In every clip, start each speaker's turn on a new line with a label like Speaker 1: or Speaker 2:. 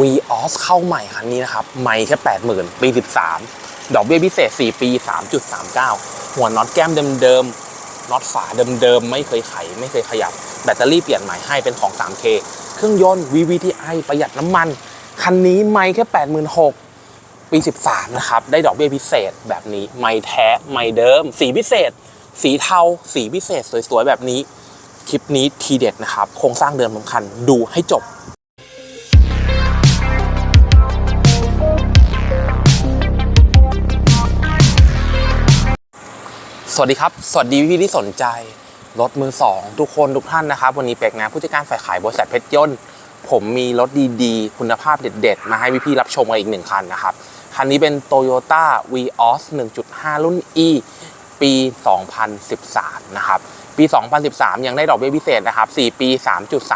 Speaker 1: วีออสเข้าใหม่คันนี้นะครับไม่แค่80,000ปี13ดอกเบี้ยพิเศษ4ปี3.39หัวน็อตแก้มเดิมๆน็อตฝาเดิมๆ ไม่เคยไข ไม่เคยขยับ แบตเตอรี่เปลี่ยนใหม่ให้เป็นของ 3K เครื่องยนต์ VVTi ประหยัดน้ำมัน คันนี้ไม่แค่ 86,000 ปี 13 นะครับ ได้ดอกเบี้ยพิเศษแบบนี้ ไม่แท้ ไม่เดิม สีพิเศษ สีเทา สีพิเศษ สวยๆ แบบนี้ คลิปนี้ทีเด็ดนะครับ โครงสร้างเดิมสำคัญ ดูให้จบ วัสดีครับ สวัสดีพี่ที่สนใจ รถมือสองทุกคนทุกท่านนะครับ วันนี้เป็กนะผู้จัดการฝ่ายขายบริษัทเพชรยนต์ผมมีรถดีๆ คุณภาพเด็ดๆ มาให้พี่ๆรับชมกันอีกหนึ่งคันนะครับ คันนี้เป็น Toyota Vios 1.5 รุ่น E ปี 2013 นะครับ ปี 2013 ยังได้ดอกเบี้ยพิเศษนะครับ 4 ปี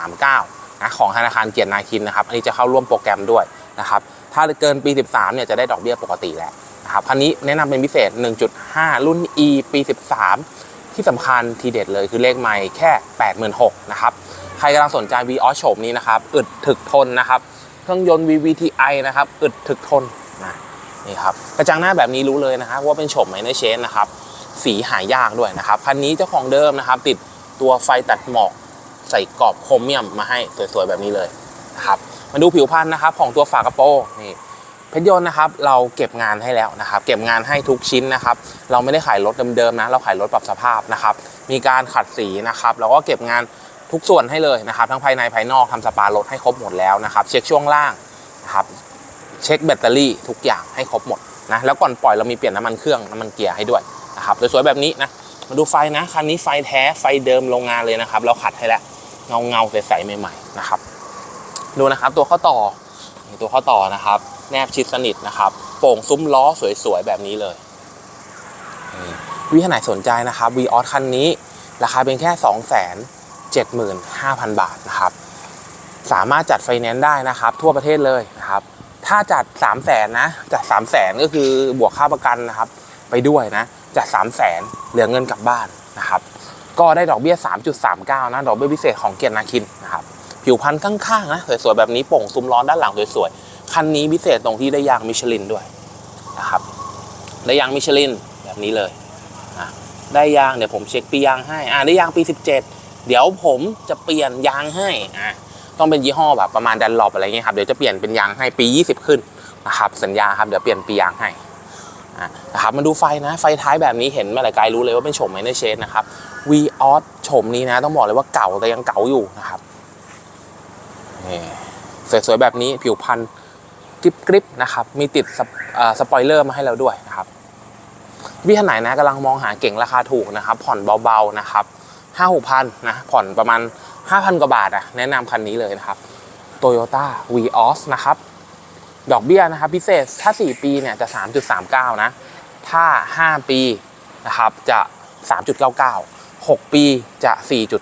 Speaker 1: 3.39 นะของธนาคารเกียรตินาคินนะครับ อันนี้จะเข้าร่วมโปรแกรมด้วยนะครับ ถ้าเกินปี 13 เนี่ยจะได้ดอกเบี้ยปกติแล้ว นะครับคันนี้แนะนำเป็นพิเศษ 1.5 รุ่น E ปี 13 ที่สำคัญทีเด็ดเลยคือเลขไม่แค่ 86,000นะครับ ใครกำลังสนใจ v ีออสโฉมนี้นะครับ อึดถึกทนนะครับ เครื่องยนต์ VVTi นะครับ อึดถึกทนนะนี่ครับ กระจังหน้าแบบนี้รู้เลยนะครับว่าเป็นโฉมไมเนอร์เชนนะครับ สีหายากด้วยนะครับ คันนี้เจ้าของเดิมนะครับ ติดตัวไฟตัดหมอกใส่กรอบโครเมียมมาให้สวยๆแบบนี้เลยนะครับ มาดูผิวพรรณนะครับของตัวฝากระโปรงนี่ เพชรยนต์นะครับเราเก็บงานให้แล้วนะครับ เก็บงานให้ทุกชิ้นนะครับ เราไม่ได้ขายรถเดิมๆนะ เราขายรถปรับสภาพนะครับ มีการขัดสีนะครับเราก็เก็บงานทุกส่วนให้เลยนะครับ ทั้งภายในภายนอกทำสปารถให้ครบหมดแล้วนะครับ เช็คช่วงล่างนะครับเช็คแบตเตอรี่ทุกอย่างให้ครบหมดนะแล้วก่อนปล่อยเรามีเปลี่ยนน้ำมันเครื่องน้ำมันเกียร์ให้ด้วยนะครับสวยๆแบบนี้นะมาดูไฟนะคันนี้ไฟแท้ไฟเดิมโรงงานเลยนะครับ เราขัดให้แล้วเงาเงาใสๆใหม่ๆนะครับ ดูนะครับตัวข้อต่อตัวข้อต่อนะครับ แนบชิดสนิทนะครับ โป่งซุ้มล้อสวยๆ แบบนี้เลยวิทยาไหนสนใจนะครับวีออสคันนี้ ราคาเป็นแค่ 2 7 5 0 0 0 บาทนะครับ สามารถจัดไฟแนนซ์ได้นะครับ ทั่วประเทศเลยนะครับ ถ้าจัด 3 0 0แสนนะ จัด 3 0 0แสนก็คือบวกค่าประกันนะครับ ไปด้วยนะ จัด 3 0 0แสนเหลือเงินกลับบ้านนะครับ ก็ได้ดอกเบี้ย 3.39 นะ ดอกเบี้ยพิเศษของเกียรตินาคินนะครับ ผิวพันธุ์ข้างๆนะ สวยๆ แบบนี้โป่งซุ้มล้อด้านหลังสวยๆ คันนี้พิเศษตรงที่ได้ยางมิชลินด้วยนะครับได้ยางมิชลินแบบนี้เลยได้ยางเดี๋ยวผมเช็คปียางให้อ่าได้ยางปี 17 เดี๋ยวผมจะเปลี่ยนยางให้อ่าต้องเป็นยี่ห้อแบบประมาณดันลอปอะไรเงี้ยครับเดี๋ยวจะเปลี่ยนเป็นยางให้ปี 20 ขึ้นนะครับสัญญาครับเดี๋ยวเปลี่ยนปียางให้อ่านะครับมาดูไฟนะไฟท้ายแบบนี้เห็นมาแต่ไกลรู้เลยว่าเป็นโฉมไมเนอร์เชนนะครับวีออสโฉมนี้นะ ต้องบอกเลยว่าเก่าแต่ยังเก่าอยู่นะครับนี่สวยๆแบบนี้ผิวพันธุ์ กริบกริบนะครับ มีติดสปอยเลอร์มาให้เราด้วยนะครับพี่ท่านไหนนะกำลังมองหาเก่งราคาถูกนะครับ ผ่อนเบาๆนะครับห้าหกพันนะผ่อนประมาณ 5,000 กว่าบาทอะแนะนำคันนี้เลยนะครับ Toyota Vios นะครับ ดอกเบี้ยนะครับ พิเศษถ้า 4 ปีเนี่ยจะ 3.39 นะ ถ้า 5 ปีนะครับจะ 3.99 6 ปีจะ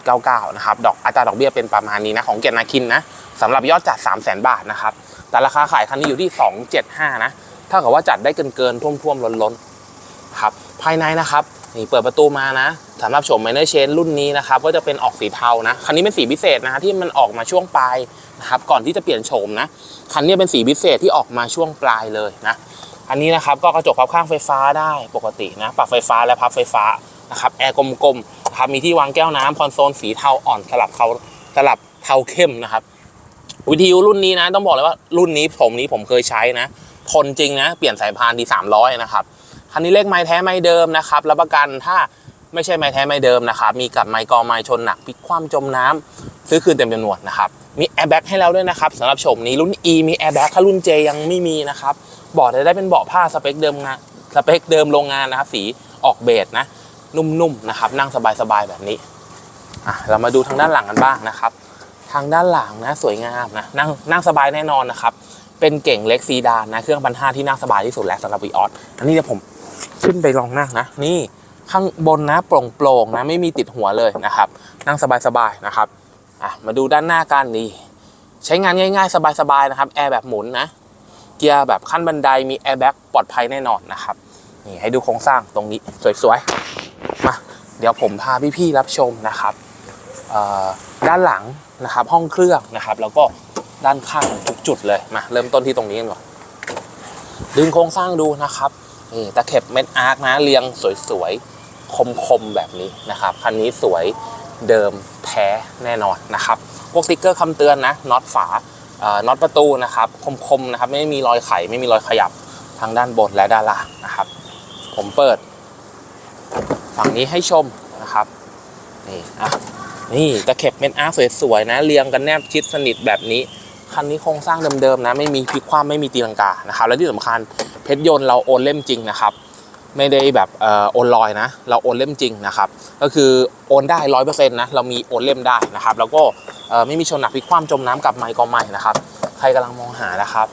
Speaker 1: 4.99 นะครับ ดอกอัตราดอกเบี้ยเป็นประมาณนี้นะ ของเกียรตินาคินนะสำหรับยอดจัด 3 0 0 0 0 0 บาทนะครับ แต่ราคาขายคันนี้อยู่ที่ 275 นะถ้ากับว่าจัดได้เกินเกินๆท่วมๆล้นๆครับภายในนะครับนี่เปิดประตูมานะสำหรับโฉมไมเนอร์เชนรุ่นนี้นะครับก็จะเป็นออกสีเทานะคันนี้เป็นสีพิเศษนะฮะที่มันออกมาช่วงปลายนะครับก่อนที่จะเปลี่ยนโฉมนะคันนี้เป็นสีพิเศษที่ออกมาช่วงปลายเลยนะอันนี้นะครับก็กระจกพับข้างไฟฟ้าได้ปกตินะปรับไฟฟ้าและพับไฟฟ้านะครับแอร์กลมๆนะครับมีที่วางแก้วน้ำคอนโซลสีเทาอ่อนสลับเขาสลับเทาเข้มนะครับ วิทยุรุ่นนี้นะ ต้องบอกเลยว่ารุ่นนี้ผมนี้ผมเคยใช้นะ ทนจริงนะ เปลี่ยนสายพานที300 นะครับ คันนี้เลขไม้แท้ไม้เดิมนะครับรับประกันถ้าไม่ใช่ไม้แท้ไม้เดิมนะครับมีกับไม้กอไม้ชนหนักพลิกคว่ำจมน้ำซื้อคืนเต็มจำนวนนะครับมีแอร์แบ็กให้แล้วด้วยนะครับสำหรับชมนี้รุ่น E มีแอร์แบ็กถ้ารุ่น J ยังไม่มีนะครับเบาะจะได้เป็นเบาะผ้าสเปคเดิมงานสเปคเดิมโรงงานนะครับสีออกเบจนะนุ่มๆนะครับนั่งสบายๆแบบนี้อะเรามาดูทางด้านหลังกันบ้างนะครับ ทางด้านหลังนะสวยงามนะนั่งนั่งสบายแน่นอนนะครับ เป็นเก่งเล็กซีดานนะเครื่องพันห้าที่นั่งสบายที่สุดแล้วสำหรับวีออสอันนี้เดี๋ยวผมขึ้นไปลองนั่งนะ นี่ข้างบนนะโปร่งๆนะไม่มีติดหัวเลยนะครับ นั่งสบายๆนะครับอะมาดูด้านหน้ากันนี่ใช้งานง่ายๆ สบายๆนะครับแอร์แบบหมุนนะเกียร์แบบขั้นบันไดมีแอร์แบ็กปลอดภัยแน่นอนนะครับนี่ให้ดูโครงสร้างตรงนี้สวยๆมาเดี๋ยวผมพาพี่ๆรับชมนะครับด้านหลัง นะครับห้องเครื่องนะครับ แล้วก็ด้านข้างทุกจุดเลยมาเริ่มต้นที่ตรงนี้กันก่อนดึงโครงสร้างดูนะครับนี่ตะเข็บเม็ดอาร์คนะเรียงสวยๆคมๆแบบนี้นะครับคันนี้สวยเดิมแท้แน่นอนนะครับพวกสติ๊กเกอร์คำเตือนนะน็อตฝาน็อตประตูนะครับคมๆนะครับไม่มีรอยไขไม่มีรอยขยับทางด้านบนและด้านล่างนะครับ ผมเปิด ฝั่งนี้ให้ชมนะครับนี่อะ นี่ตะเข็บเม็ดอาร์สวยๆนะเรียงกันแนบชิดสนิทแบบนี้คันนี้โครงสร้างเดิมๆนะไม่มีพลิกคว่ำไม่มีตีลังกานะครับและที่สำคัญเพชรยนต์เราโอนเล่มจริงนะครับ ไม่ได้แบบเอ่อโอนลอยนะ เราโอนเล่มจริงนะครับ ก็คือโอนได้ร้อยเปอร์เซ็นต์นะเรามีโอนเล่มได้นะครับ แล้วก็ไม่มีชนหนักพลิกคว่ำจมน้ำกับไม้ก็ไม่นะครับ ใครกำลังมองหานะครับ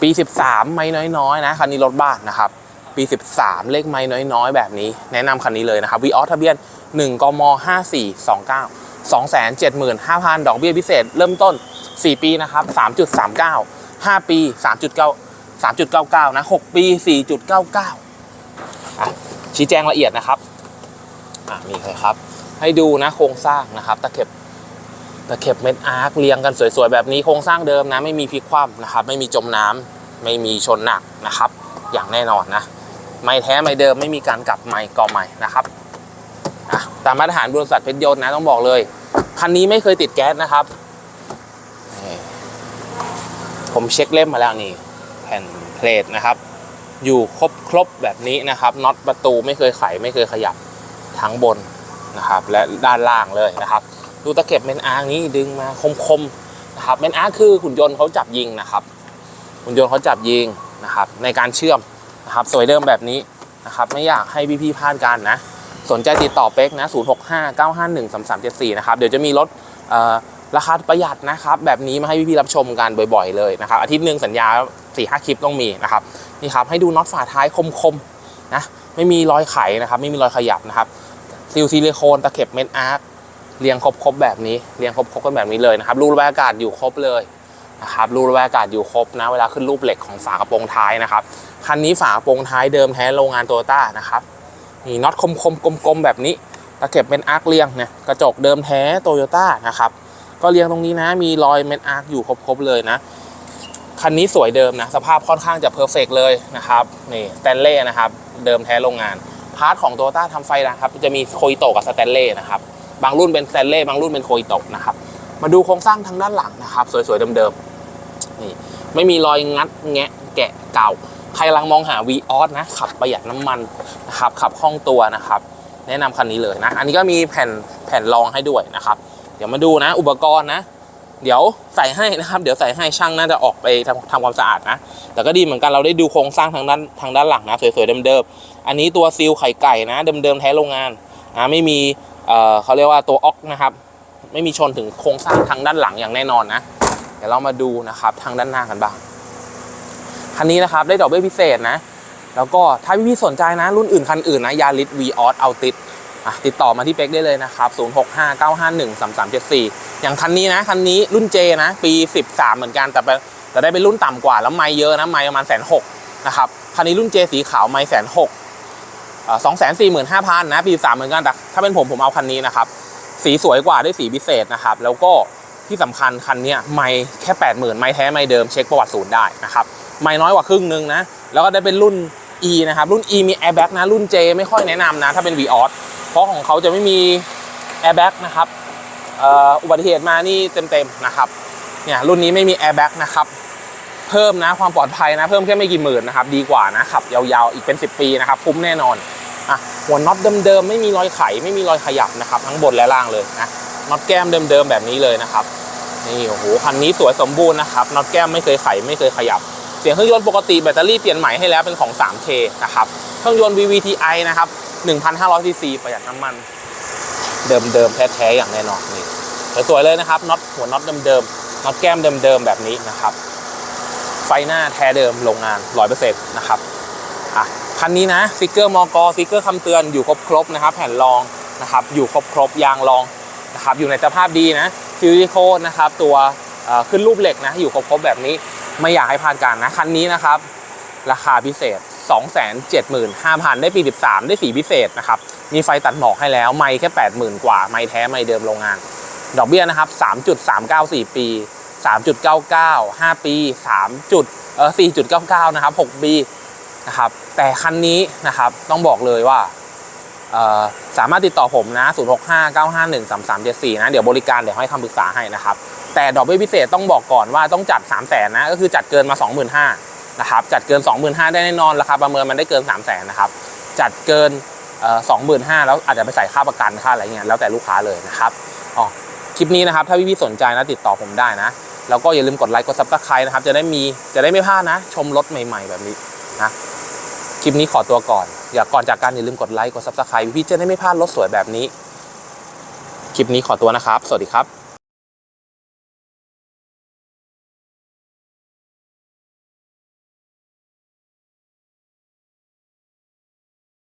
Speaker 1: ปี 13 ไม่น้อยๆนะคันนี้รถบ้านนะครับปี 13 เลขไม่น้อยๆ แบบนี้ แนะนำคันนี้เลยนะครับวีออสทะเบียน 1กม5429 275,000 ดอกเบี้ยพิเศษ เริ่มต้น 4 ปีนะครับ 3.39 5 ปี 3.9 3.99 นะ 6 ปี 4.99 ชี้แจงละเอียดนะครับมีเลยครับ ให้ดูนะโครงสร้างนะครับ ตะเข็บตะเข็บเม็ดอาร์คเรียงกันสวยๆ แบบนี้โครงสร้างเดิมนะ ไม่มีพลิกคว่ำนะครับ ไม่มีจมน้ำไม่มีชนหนักนะครับ อย่างแน่นอนนะ ไม่แท้ไม่เดิมไม่มีการกลับไม่ก็ไม่นะครับตามมาตรฐานบริษัทเพชรยนต์นะต้องบอกเลย คันนี้ไม่เคยติดแก๊สนะครับ ผมเช็คเล่มมาแล้วนี่แผ่นเพลทนะครับ อยู่ครบครบแบบนี้นะครับน็อตประตูไม่เคยไขไม่เคยขยับทั้งบนนะครับ และด้านล่างเลยนะครับ ดูตะเข็บเมนอาร์นี้ดึงมาคมๆนะครับเมนอาร์คือหุ่นยนต์เขาจับยิงนะครับหุ่นยนต์เขาจับยิงนะครับ ในการเชื่อมนะครับสวยเดิมแบบนี้นะครับ ไม่อยากให้พี่ๆพลาดกันนะ สนใจติดต่อเป็กนะ 0659513374 นะครับ เดี๋ยวจะมีรถราคาประหยัดนะครับ แบบนี้มาให้พี่ๆรับชมกันบ่อยๆเลยนะครับ อาทิตย์หนึ่งสัญญา4ีหคลิปต้องมีนะครับ นี่ครับ ให้ดูน็อตฝาท้ายคมๆนะ ไม่มีรอยไขนะครับ ไม่มีรอยขยับนะครับซิลซิลิโคนตะเข็บเม็ดอาร์คเรียงครบๆแบบนี้ เรียงครบๆกันแบบนี้เลยนะครับ รูระบายอากาศอยู่ครบเลยนะครับ รูระบายอากาศอยู่ครบนะ เวลาขึ้นรูปเหล็กของฝากระโปรงท้ายนะครับ คันนี้ฝากระโปรงท้ายเดิมแท้โรงงานโตโยต้านะครับ นี่น็อตคมคมๆกลมๆแบบนี้ตะเข็บเป็นอาร์คเรียงนี่ยกระจกเดิมแท้โตโยต้านะครับก็เรียงตรงนี้นะ มีรอยเม็ดอาร์คอยู่ครบๆเลยนะ คันนี้สวยเดิมนะ สภาพค่อนข้างจะเพอร์เฟกเลยนะครับ นี่สแตนเล่นะครับ เดิมแท้โรงงาน พาร์ทของโตโยต้าทำไฟนะครับ จะมีโคอิโตกับสแตนเล่นะครับ บางรุ่นเป็นสแตนเล่บางรุ่นเป็นโคอิโตะนะครับ มาดูโครงสร้างทางด้านหลังนะครับ สวยๆเดิมๆ นี่ ไม่มีรอยงัดแงะแกะเก่า ใครกำลังมองหา v ีออสนะ ขับประหยัดน้ำมัน นะครับขับคล่องตัวนะครับ แนะนำคันนี้เลยนะ อันนี้ก็มีแผ่นแผ่นรองให้ด้วยนะครับ เดี๋ยวมาดูนะ อุปกรณ์นะ เดี๋ยวใส่ให้นะครับ เดี๋ยวใส่ให้ช่างน่าจะออกไปทำทำความสะอาดนะ แต่ก็ดีเหมือนกันเราได้ดูโครงสร้างทางด้านทางด้านหลังนะ สวยๆเดิมๆอันนี้ตัวซีลไข่ไก่นะ เดิมๆแท้โรงงานนะไม่มีเอ่อเขาเรียกว่าตัวออกนะครับ ไม่มีชนถึงโครงสร้างทางด้านหลังอย่างแน่นอนนะ เดี๋ยวเรามาดูนะครับทางด้านหน้ากันบ้างคันนี้นะครับได้ดอกเบี้ยพิเศษนะ แล้วก็ถ้าพี่ๆสนใจนะ รุ่นอื่นคันอื่นนะยาริสวีออสเอาติดติดต่อมาที่เป็กได้เลยนะครับ 0659513374 อย่างคันนี้นะ คันนี้รุ่น J นะ ปี 13 เหมือนกัน แต่แต่ได้เป็นรุ่นต่ำกว่าแล้วไม่เยอะนะ ไม่ประมาณแสนหกนะครับ คันนี้รุ่น J สีขาวไม่แสนหกสองแสนสี่หมื่นห้าพันนะ ปีสามเหมือนกัน แต่ถ้าเป็นผมผมเอาคันนี้นะครับ สีสวยกว่าด้วยสีพิเศษนะครับ แล้วก็ที่สำคัญคันนี้ไม่แค่แปดหมื่นไม่แท้ไม่เดิมเช็คประวัติศูนย์ได้นะครับ ไม่น้อยกว่าครึ่งนึงนะ แล้วก็ได้เป็นรุ่น E นะครับ รุ่น E มี airbag นะ รุ่น J ไม่ค่อยแนะนำนะ ถ้าเป็น v ีออสเพราะของเขาจะไม่มี airbag นะครับอ่ออุบัติเหตุมานี่เต็มๆนะครับเนี่ยรุ่นนี้ไม่มี airbag นะครับเพิ่มนะความปลอดภัยนะ เพิ่มแค่ไม่กี่หมื่นนะครับ ดีกว่านะขับยาวๆอีกเป็น 10 ปีนะครับคุ้มแน่นอนอะหัวน็อตเดิมๆไม่มีรอยไข ไม่มีรอยขยับนะครับทั้งบนและล่างเลยนะน็อตแก้มเดิมๆแบบนี้เลยนะครับนี่โอ้โหคันนี้สวยสมบูรณ์นะครับน็อตแก้มไม่เคยไขไม่เคยขยับ เสียงเครื่องยนต์ปกติแบตเตอรี่เปลี่ยนใหม่ให้แล้วเป็นของ 3K นะครับ เครื่องยนต์ VVTi นะครับ 1,500 cc ประหยัดน้ำมัน เดิมๆ แท้ๆ อย่างแน่นอนนี่สวยๆเลยนะครับน็อตหัวน็อตเดิมๆน็อตแก้มเดิมๆ แบบนี้นะครับ ไฟหน้าแท้เดิมโรงงาน 100%นะครับอะคันนี้นะสติกเกอร์มอกสติกเกอร์คำเตือนอยู่ครบๆนะครับ แผ่นรองนะครับ อยู่ครบๆยางรองนะครับ อยู่ในสภาพดีนะซิลิโคนนะครับ ตัวขึ้นรูปเหล็กนะ อยู่ครบๆแบบนี้ ไม่อยากให้พลาดกันนะ คันนี้นะครับ ราคาพิเศษ 275,000 ได้ปี 13 ได้สีพิเศษนะครับ มีไฟตัดหมอกให้แล้ว ไม่แค่ 80,000 กว่า ไม่แท้ ไม่เดิมโรงงาน ดอกเบี้ยนะครับ 3.394 ปี 3.99 5 ปี 3. เออ4.99 นะครับ 6 ปีนะครับแต่คันนี้นะครับต้องบอกเลยว่าสามารถติดต่อผมนะ 0659513374 นะ เดี๋ยวบริการเดี๋ยวให้คำปรึกษาให้นะครับ แต่ดอกเบี้ยพิเศษต้องบอกก่อนว่าต้องจัด 3 0 0แสนนะก็คือจัดเกินมา 25,000นะครับจัดเกิน 25,000 ได้แน่นอนราคาประเมินมันได้เกิน 3 0 0แสนนะครับจัดเกินสองหมื่นห้าแล้วอาจจะไปใส่ค่าประกันค่าอะไรเงี้ยแล้วแต่ลูกค้าเลยนะครับอ๋อคลิปนี้นะครับถ้าพี่ๆสนใจนะติดต่อผมได้นะ แล้วก็อย่าลืมกดไลค์กดซับสไครต์นะครับจะได้มีจะได้ไม่พลาดนะ ชมรถใหม่ ๆ แบบนี้นะคลิปนี้ขอตัวก่อน อย่าก่อนจากการอย่าลืมกดไลค์กดซับสไครต์พี่ๆจะได้ไม่พลาดรถสวยแบบนี้ คลิปนี้ขอตัวนะครับ สวัสดีครับ